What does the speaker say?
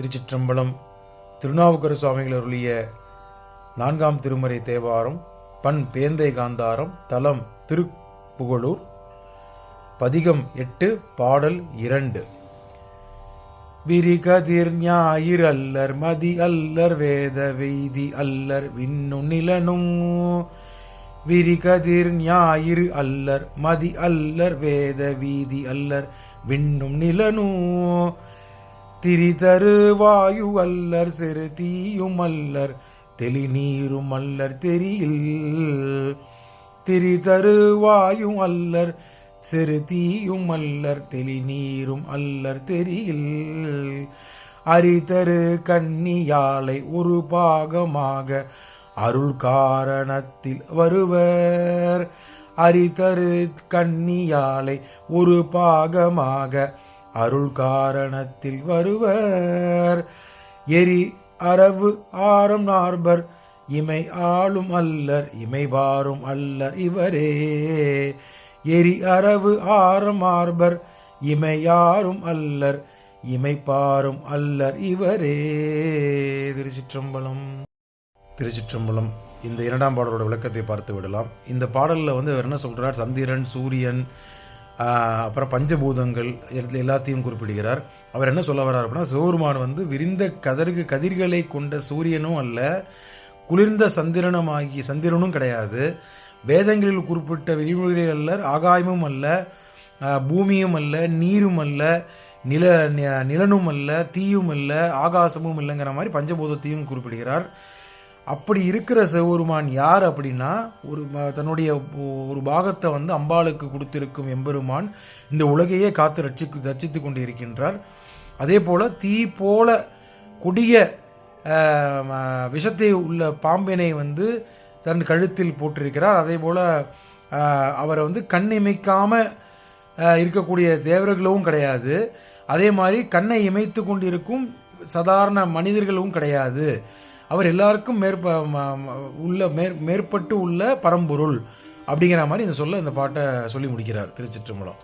திருச்சிற்றம்பலம் திருநாவுக்கர சுவாமிகள் அருளிய நான்காம் திருமறை தேவாரம் பண் பேந்தை காந்தாரம் தலம் திருப்புகழூர் பதிகம் எட்டு பாடல் இரண்டு. விரிகதிர் ஞாயிறு அல்லர் மதி அல்லர் வேத வெய்தி அல்லர் விண்ணு நிலனும். விரிகதிர் ஞாயிறு அல்லர் மதி அல்லர் வேத வீதி அல்லர் விண்ணும் நிலனும். திரிதரு வாயு அல்லர் சிறு தீயும் அல்லர் தெளிநீரும் அல்லர் தெரியில் திரிதரு வாயும் அல்லர் சிறு தீயும் அல்லர் தெளிநீரும் அல்லர் தெரியில் அரிதரு கன்னியாலை ஒரு பாகமாக அருள் காரணத்தில் வருவர். அரிதரு கன்னியாலை ஒரு பாகமாக அருள் காரணத்தில் வருவர். எரி அரவு ஆரம் நார்பர் இமை ஆளும் அல்லர் இமை வாரும் அல்லர் இவரே. எரி அரவு ஆரம் ஆர்பர் இமையாரும் அல்லர் இமை பாரும் அல்லர் இவரே. திருச்சிற்றம்பலம். திருச்சிற்றம்பலம். இந்த இரண்டாம் பாடலோட விளக்கத்தை பார்த்து விடலாம். இந்த பாடலில் வந்து அவர் என்ன சொல்கிறார் சந்திரன் சூரியன் அப்புறம் பஞ்சபூதங்கள் எல்லா- எல்லாத்தையும் குறிப்பிடுகிறார். அவர் என்ன சொல்ல வர்றார் அப்படின்னா சிவபெருமான் வந்து விரிந்த கதர்கு கதிர்களை கொண்ட சூரியனும் அல்ல குளிர்ந்த சந்திரனும் ஆகிய சந்திரனும் கிடையாது. வேதங்களில் குறிப்பிட்ட விரிமொழிகள் அல்ல ஆகாயமும் அல்ல பூமியும் அல்ல நீரும் அல்ல நில நிலனும் அல்ல தீயும் அல்ல ஆகாசமும் இல்லைங்கிற மாதிரி பஞ்சபூதத்தையும் குறிப்பிடுகிறார். அப்படி இருக்கிற சிவபெருமான் யார் அப்படின்னா ஒரு தன்னுடைய ஒரு பாகத்தை வந்து அம்பாளுக்கு கொடுத்திருக்கும் எம்பெருமான் இந்த உலகையே காத்து ரட்சி ரட்சித்து கொண்டு இருக்கின்றார் அதே போல் தீ போல கொடிய விஷத்தை உள்ள பாம்பினை வந்து தன் கழுத்தில் போட்டிருக்கிறார். அதே போல் அவரை வந்து கண் இமைக்காமல் இருக்கக்கூடிய தேவர்களும் கிடையாது. அதே மாதிரி கண்ணை இமைத்து கொண்டிருக்கும் சாதாரண மனிதர்களும் கிடையாது. அவர் எல்லாருக்கும் மேற்ப ம- உள்ள மேற் மேற்பட்டு உள்ள பரம்பொருள் அப்படிங்கிற மாதிரி இந்த சொல்ல இந்த பாட்டை சொல்லி முடிக்கிறார் திருச்சிற்றம்பலம்.